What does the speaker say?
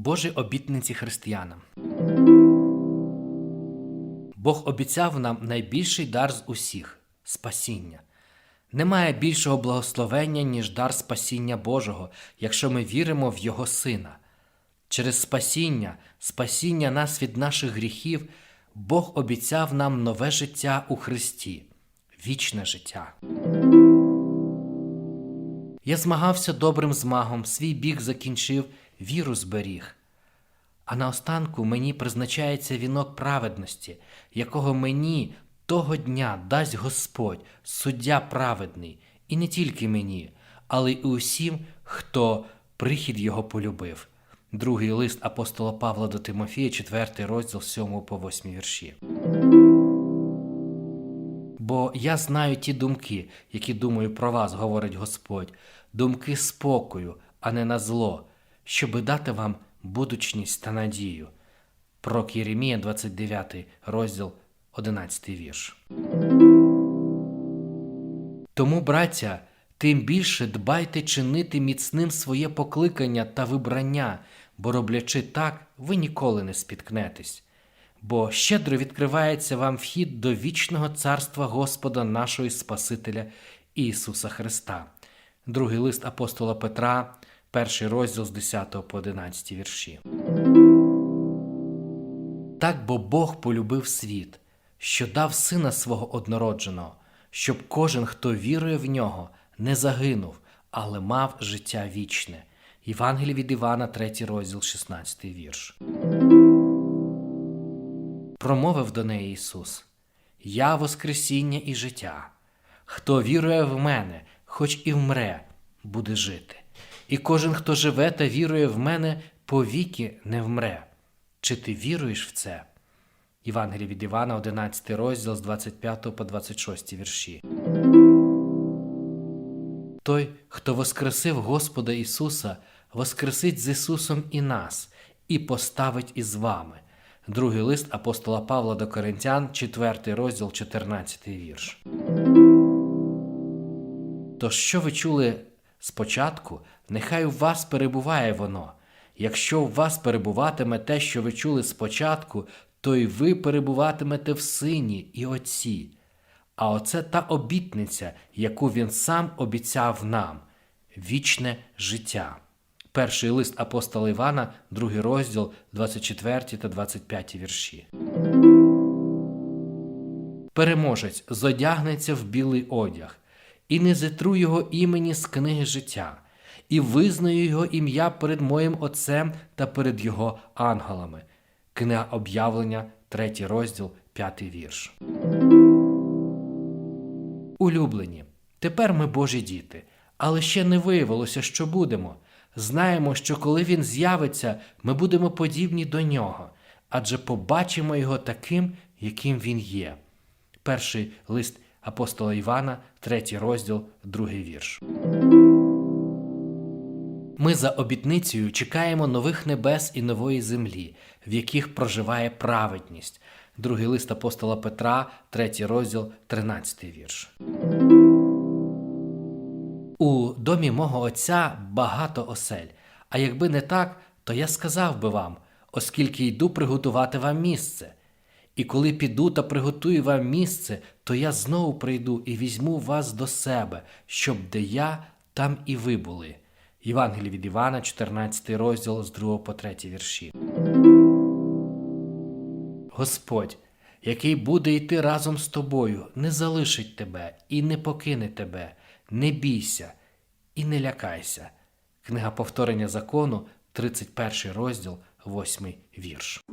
Божі обітниці християнам. Бог обіцяв нам найбільший дар з усіх спасіння. Немає більшого благословення, ніж дар спасіння Божого, якщо ми віримо в Його Сина. Через спасіння, спасіння нас від наших гріхів, Бог обіцяв нам нове життя у Христі, вічне життя. Я змагався добрим змагом, свій біг закінчив, віру зберіг. А наостанку мені призначається вінок праведності, якого мені того дня дасть Господь, суддя праведний, і не тільки мені, але й усім, хто прихід його полюбив. Другий лист апостола Павла до Тимофія, 4 розділ 7 по 8 вірші. Бо я знаю ті думки, які думаю про вас, говорить Господь, думки спокою, а не на зло, щоби дати вам будучність та надію. Пророк Єремія, 29 розділ, 11 вірш. Тому, браття, тим більше дбайте чинити міцним своє покликання та вибрання, бо роблячи так, ви ніколи не спіткнетесь. Бо щедро відкривається вам вхід до вічного царства Господа нашого Спасителя Ісуса Христа. Другий лист апостола Петра, перший розділ з 10 по 11 вірші. Так бо Бог полюбив світ, що дав сина свого однородженого, щоб кожен, хто вірує в нього, не загинув, але мав життя вічне. Євангелій від Івана, 3 розділ, 16 вірш. Промовив до неї Ісус: Я Воскресіння і життя. Хто вірує в мене, хоч і вмре, буде жити. І кожен, хто живе та вірує в мене, повіки не вмре. Чи ти віруєш в це? Євангелій від Івана, 11 розділ з 25 по 26 вірші. Той, хто воскресив Господа Ісуса, воскресить з Ісусом і нас, і поставить із вами. Другий лист апостола Павла до Коринтян, 4 розділ, 14 вірш. То що ви чули спочатку, нехай у вас перебуває воно. Якщо у вас перебуватиме те, що ви чули спочатку, то й ви перебуватимете в сині і отці. А оце та обітниця, яку він сам обіцяв нам вічне життя. Перший лист апостола Івана, другий розділ, 24 та 25 вірші. Переможець зодягнеться в білий одяг, і не зитру його імені з книги життя, і визнаю його ім'я перед моїм Отцем та перед його ангелами. Книга об'явлення, 3 розділ, 5 вірш. Улюблені. Тепер ми Божі діти, але ще не виявилося, що будемо. Знаємо, що коли він з'явиться, ми будемо подібні до нього, адже побачимо його таким, яким він є. Перший лист апостола Івана, третій розділ, другий вірш. Ми за обітницею чекаємо нових небес і нової землі, в яких проживає праведність. Другий лист апостола Петра, третій розділ, 13 вірш. У домі мого отця багато осель, а якби не так, то я сказав би вам, оскільки йду приготувати вам місце. І коли піду та приготую вам місце, то я знову прийду і візьму вас до себе, щоб де я, там і ви були. Євангелій від Івана, 14 розділ з 2 по 3 вірші. Господь, який буде йти разом з тобою, не залишить тебе і не покине тебе, не бійся і не лякайся. Книга повторення закону, 31 розділ, 8 вірш.